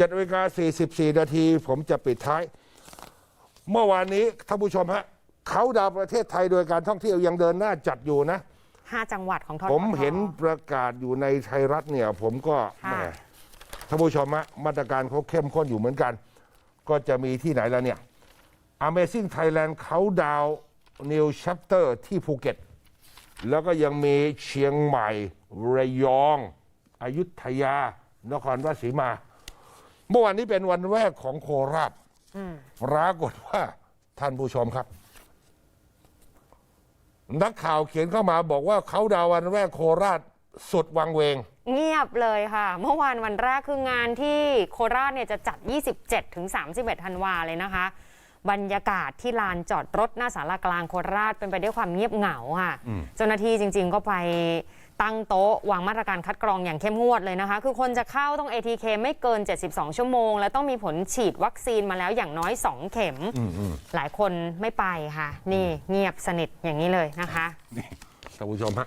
7นาฬิกา44 นาที ผมจะปิดท้าย เมื่อวานนี้ท่านผู้ชมฮะเขาดาวน์ประเทศไทยโดยการท่องเที่ยวยังเดินหน้าจัดอยู่นะ 5 จังหวัดของททผมเห็นประกาศอยู่ในไทยรัฐเนี่ย ผมก็ค่ะแหมท่านผู้ชมฮะมาตรการเขาเข้มข้นอยู่เหมือนกัน ก็จะมีที่ไหนแล้วเนี่ย Amazing Thailand เขาดาว New Chapter ที่ภูเก็ต แล้วก็ยังมีเชียงใหม่ ระยอง อยุธยานครราชสีมา เมื่อวานนี้เป็นวันแรกของโคราชปรากฏว่าท่านผู้ชมครับ นักข่าวเขียนเข้ามาบอกว่าเขาดาววันแรกโคราชสุดวังเวง เงียบเลยค่ะ เมื่อวานวันแรกคืองานที่โคราชเนี่ยจะจัด 27 ถึง 31 ธันวาเลยนะคะ บรรยากาศที่ลานจอดรถหน้าสารากลางโคราชเป็นไปด้วยความเงียบเหงาค่ะ เจ้าหน้าที่จริง ๆ ก็ไป ตั้งโต๊ะวางมาตรการคัดกรองอย่างเข้มงวดเลยนะคะ คือคนจะเข้าต้อง ATK ไม่เกิน 72 ชั่วโมง และต้องมีผลฉีดวัคซีนมาแล้วอย่างน้อย 2 เข็ม หลายคนไม่ไปค่ะ นี่เงียบสนิทอย่างนี้เลยนะคะท่านผู้ชมฮะ